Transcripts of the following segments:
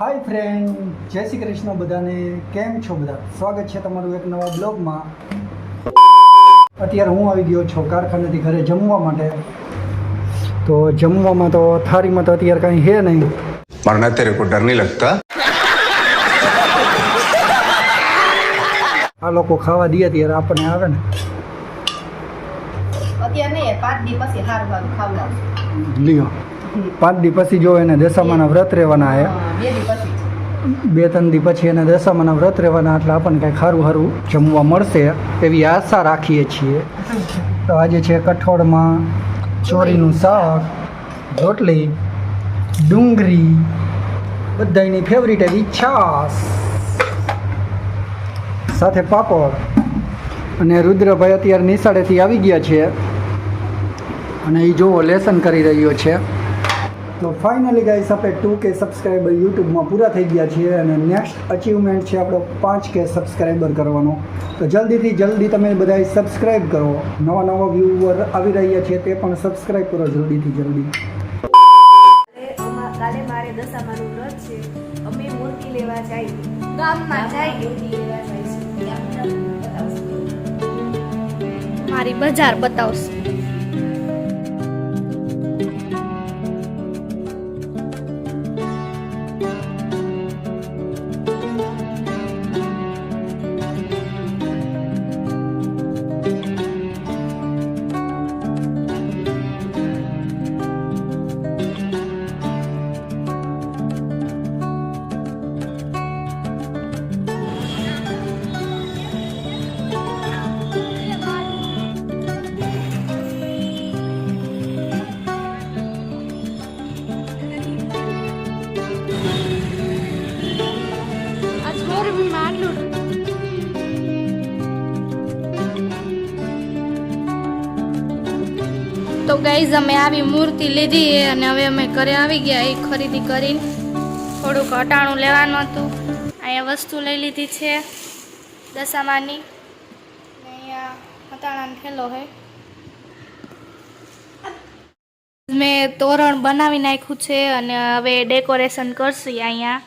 હાય friend જય શ્રી કૃષ્ણ બધાને. કેમ છો બધા? સ્વાગત છે તમારું એક નવા બ્લોગમાં. અત્યારે હું આવી ગયો છું કારખાનાથી ઘરે જમવા માટે. તો જમવામાં તો થાળીમાં તો અત્યારે કાંઈ હે નહીં. પણ અત્યારે કોઈ ડર નહીં લગતા. આ લોકો ખાવા દે ત્યારે આપણને આવે ને. અત્યારે નહીં પાંચ દિવસ હાર ખાવડાવશે લ્યો. પાંચ દી પછી જો એને દશામાના વ્રત રહેવાના હે. બે ત્રણ દી પછી એને દશામાના વ્રત રહેવાના એટલે આપણને કાંઈ ખારું સારું જમવા મળશે એવી આશા રાખીએ છીએ. તો આજે છે કઠોળમાં ચોરીનું શાક રોટલી ડુંગળી બધાની ફેવરિટ એવી છાસ સાથે પાપડ. અને રુદ્રભાઈ અત્યારે નિશાળેથી આવી ગયા છે. અને એ જોવો લેસન કરી રહ્યો છે. તો ફાઇનલી ગાઈસ આપણે ટુ કે સબસ્ક્રાઈબર યુટ્યુબમાં પૂરા થઈ ગયા છીએ અને નેક્સ્ટ અચીવમેન્ટ છે આપણો પાંચ કે સબસ્ક્રાઈબર કરવાનો. તો જલ્દીથી જલ્દી તમે બધાએ સબસ્ક્રાઈબ કરો. નવા નવા વ્યૂવર આવી રહ્યા છે તે પણ સબસ્ક્રાઈબ કરો જલ્દીથી જલ્દી. કાલે મારે દશામાનું વ્રત છે. અમે મૂર્તિ લેવા જઈએ ગામમાં જઈએ મૂર્તિ લેવા જઈશું મારી બજાર બતાવશે. તો ગાઈઝ અમે આવી મૂર્તિ લીધી અને હવે અમે ઘરે આવી ગયા. એ ખરીદી કરીને થોડુંક અટાણું લેવાનું હતું. અહીંયા વસ્તુ લઈ લીધી છે દશામાની. અહીંયા અટાણાનો થેલો હે મેં તોરણ બનાવી નાખ્યું છે અને હવે ડેકોરેશન કરશું અહીંયા.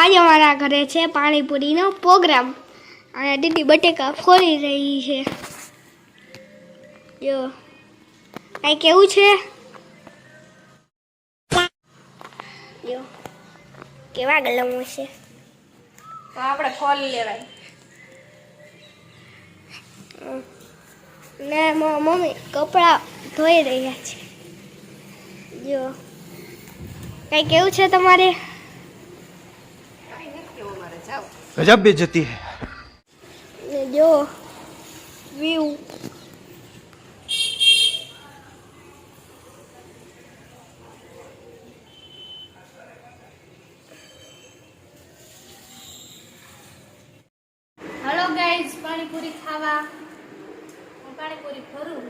આજ અમારા ઘરે છે પાણીપુરીનો પ્રોગ્રામ. અને દીદી બટેકા ફોલી રહી છે. જો. કઈ કેવું છે? જો. કેવા ગલમો છે? તો આપણે ફોલી લેવાય. ને મમ્મી કપડા ધોઈ રહ્યા છે. જો. કઈ કેવું છે તમારે? ગજબ બેજતી હૈ. જો વ્યૂ હલો ગાઈઝ પાણીપુરી ખાવા. હું પાણીપુરી ભરું.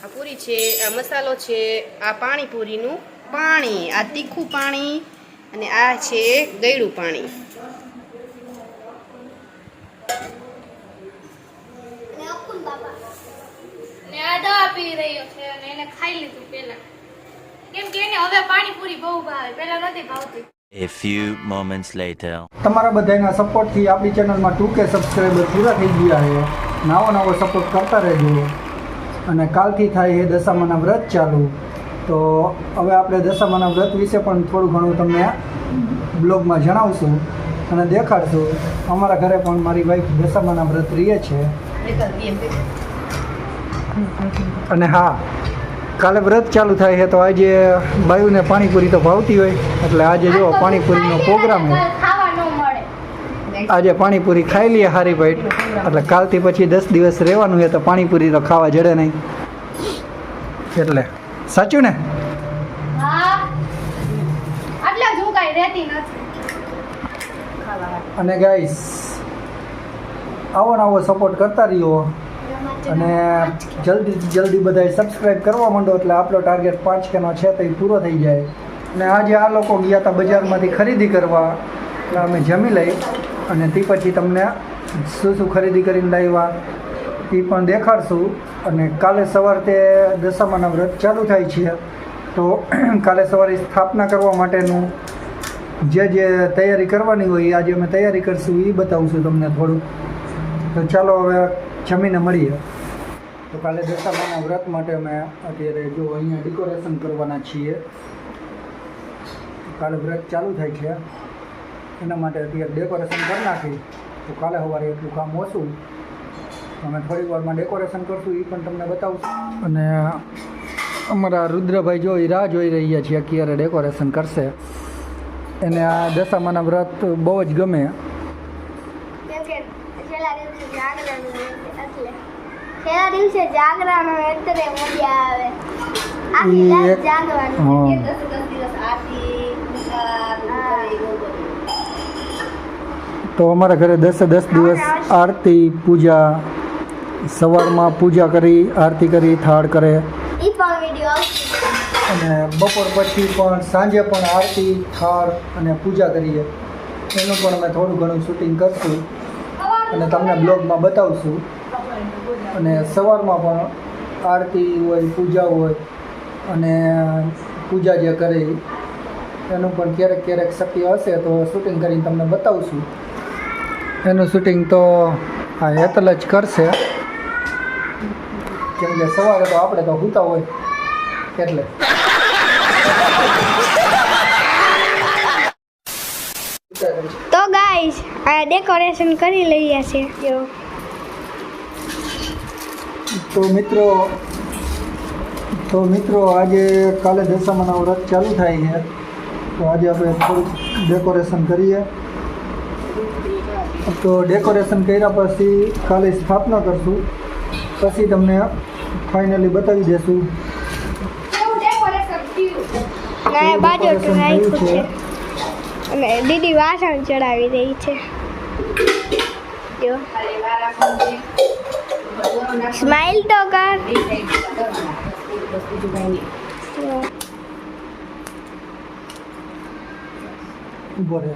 આ પૂરી છે આ મસાલો છે આ પાણીપુરીનું પાણી આ તીખું પાણી અને આ છે ગળ્યું પાણી ને આ દવા પી રહ્યો છે અને એને ખાઈ લીધું પહેલા હવે પાણીપુરી બહુ ભાવે પહેલા નથી ભાવતી. A few moments later. તમારા બધાના સપોર્ટથી આપણી ચેનલમાં ટુ કે સબસ્ક્રાઈબર પૂરા થઈ ગયા છે. નવો નવો સપોર્ટ કરતા રહેજો. અને કાલથી થાય એ દશામાના વ્રત ચાલુ. તો હવે આપણે દશામાના વ્રત વિશે પણ થોડું ઘણું તમને બ્લોગમાં જણાવશું અને દેખાડશું. અમારા ઘરે પણ મારી વાઈફ દશામાના વ્રત રહે છે. અને હા કાલે વ્રત ચાલુ થાય છે તો આજે બાયુને પાણીપુરી તો ભાવતી હોય એટલે આજે જો પાણીપુરીનો પ્રોગ્રામ છે. આજે પાણીપુરી ખાઈ લઈએ હારી ભાઈ એટલે કાલથી પછી દસ દિવસ રહેવાનું છે તો પાણીપુરી તો ખાવા જડે નહીં. એટલે સાચું ને? અને ગાઈસ આવો ને આવો સપોર્ટ કરતા રહ્યો અને જલ્દીથી જલ્દી બધાય સબસ્ક્રાઈબ કરવા માંડો એટલે આપણો ટાર્ગેટ પાંચ કેનો છે તો એ પૂરો થઈ જાય. અને આજે આ લોકો ગયા હતા બજારમાંથી ખરીદી કરવા. એટલે અમે જમી લઈ અને તે પછી તમને શું શું ખરીદી કરીને લાવ્યા એ પણ દેખાડશું. અને કાલે સવારે તે દશામાના વ્રત ચાલુ થાય છે. તો કાલે સવારે સ્થાપના કરવા માટેનું જે જે તૈયારી કરવાની હોય આજે અમે તૈયારી કરશું એ બતાવશું તમને થોડું તો ચાલો હવે જમીને મળીએ. તો કાલે દશામાના વ્રત માટે અમે અત્યારે જો અહીંયા ડેકોરેશન કરવાના છીએ, કાલે વ્રત ચાલુ થાય છે. એના માટે અત્યારે ડેકોરેશન કરી નાખી. તો કાલે સવારે એટલું કામ ઓછું. અમે થોડી વારમાં ડેકોરેશન કરશું એ પણ તમને બતાવશું. અને અમારા રુદ્રભાઈ જો એ રાહ જોઈ રહ્યા છીએ ક્યારે ડેકોરેશન કરશે. એને આ દશામાના વ્રત બહુ જ ગમે કેમ કે છેલ્લા દિવસે જાગરણ હોય એટલે છેલ્લા દિવસે જાગરણ હોય એટલે મજા આવે. આખી રાત જાગવાનું. હા. દસ દસ દિવસ આરતી. તો અમારા ઘરે દસે દસ દિવસ આરતી પૂજા સવારમાં પૂજા કરી આરતી કરી થાળ કરે. અને બપોર પછી પણ સાંજે પણ આરતી થાળ અને પૂજા કરીએ. એનું પણ અમે થોડું ઘણું શૂટિંગ કરશું. અને તમને બ્લોગમાં બતાવશું. અને સવારમાં પણ આરતી હોય, પૂજા હોય અને પૂજા જે કરે એનું પણ ક્યારેક ક્યારેક શક્ય હશે તો શૂટિંગ કરીને તમને બતાવશું. એનું શૂટિંગ તો આ હેતલ જ કરશે. કેમ કે સવારે તો આપણે તો હોતા હોય, એટલે. તો ગાઈસ આ ડેકોરેશન કરી લઈએ છે જો તો મિત્રો તો મિત્રો આજે કાલે દશામાના વ્રત ચાલુ થાય છે. તો આજે આપણે થોડુંક ડેકોરેશન કરીએ. તો ડેકોરેશન કર્યા પછી કાલે સ્થાપના કરશું. પછી તમને ફાઇનલી બતાવી દેશું. અને દીદી વાસણ ચડાવી રહી છે. જો. સ્માઈલ તો કર. ઊભો રહે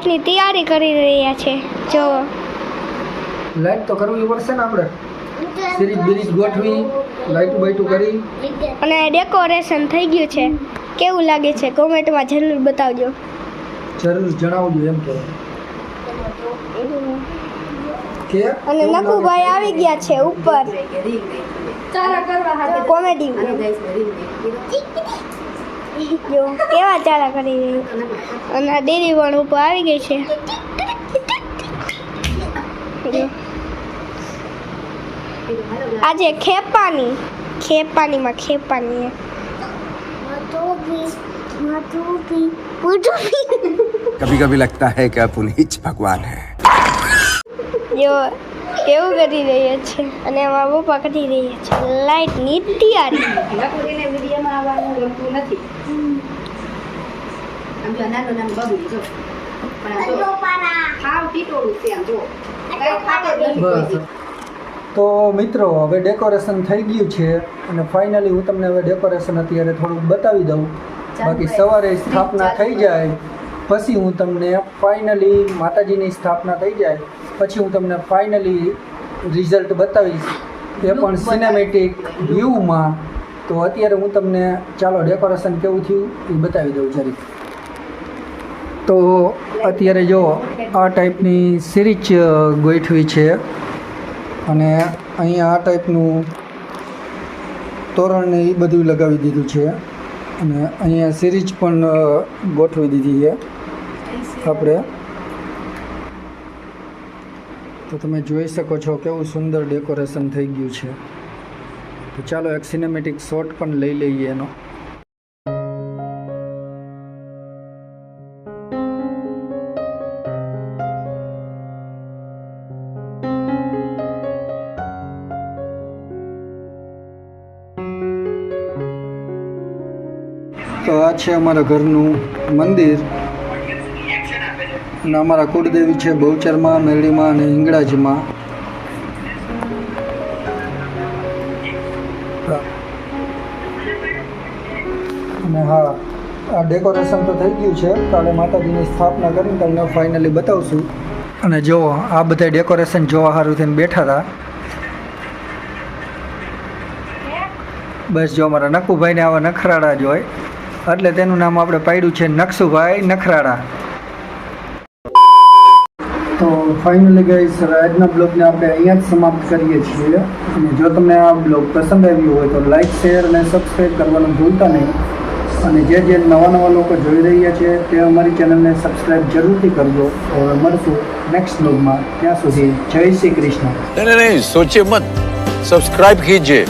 લાઈટની તૈયારી કરી રહ્યા છે. જો. લાઈટ તો કરવી પડશે ને આપણે? સિરીજ બિરીજ ગોઠવી લાઈટું બાઈટું કરી. અને ડેકોરેશન થઈ ગયું છે. કેવું લાગે છે? કોમેન્ટમાં જરૂર બતાવજો. જરૂર જણાવજો એમ કે? અને નકુભાઈ આવી ગયા છે ઉપર. કોમેડી જો કેવા ચારા કરી રહી અને આ દેરી પણ ઉપર આવી ગઈ છે જો. આજે ખેપાની ખેપાનીમાં ખેપાની कभी कभी लगता है कि पुनीत भगवान है જો કેવું કરી રહ્યા છે અને એમાં પપ્પા કરી રહ્યા છે લાઈટની તૈયારી નકુડીને વિડીયોમાં આવવાનું ગમતું નથી આમ જો નાનું નાનું બબલું જો પણ જો હાવ ટીટોળું છે આમ જો. તો મિત્રો હવે ડેકોરેશન થઈ ગયું છે અને ફાઇનલી હું તમને હવે ડેકોરેશન અત્યારે થોડુંક બતાવી દઉં બાકી સવારે સ્થાપના થઈ જાય પછી હું તમને ફાઇનલી માતાજીની સ્થાપના થઈ જાય પછી હું તમને ફાઇનલી રિઝલ્ટ બતાવીશ એ પણ સિનેમેટિક વ્યૂમાં તો અત્યારે હું તમને ચાલો ડેકોરેશન કેવું થયું એ બતાવી દઉં જરીક તો અત્યારે જો આ ટાઈપની સિરીજ ગોઠવી છે અને અહીંયા આ ટાઈપનું તોરણ એ બધું લગાવી દીધું છે અને અહીંયા સિરીજ પણ ગોઠવી દીધી છે આપણે. તો તમે જોઈ શકો છો કેવું સુંદર ડેકોરેશન થઈ ગયું છે. તો ચાલો એક સિનેમેટિક શોટ પણ લઈ લઈએ એનો. છે અમારા ઘરનું મંદિર અને અમારા કુળદેવી છે બહુચરમાં મેળીમાં અને હિંગળાજીમાં. અને હા, આ ડેકોરેશન તો થઈ ગયું છે. કાલે માતાજીની સ્થાપના કરીને તમને ફાઇનલી બતાવશું. અને જો, આ બધા ડેકોરેશન જોવા સારું થઈને બેઠા હતા. બસ જો અમારા નકુભાઈને આવા નખરાડા જ હોય. એટલે તેનું નામ આપણે પાડ્યું છે નકસુભાઈ નખરાડા તો ફાઇનલી ગઈસ આજના બ્લોગને આપણે અહીંયા જ સમાપ્ત કરીએ છીએ. અને જો તમને આ બ્લોગ પસંદ આવ્યો હોય તો લાઇક શેર અને સબસ્ક્રાઈબ કરવાનું ભૂલતા નહીં. અને જે જે નવા નવા લોકો જોઈ રહ્યા છે તે અમારી ચેનલને સબસ્ક્રાઈબ જરૂરથી કરજો. હવે મળશું નેક્સ્ટ બ્લોગમાં. ત્યાં સુધી જય શ્રી કૃષ્ણ. નહીં નહીં સોચે મત. સબસ્ક્રાઈબ કીજીએ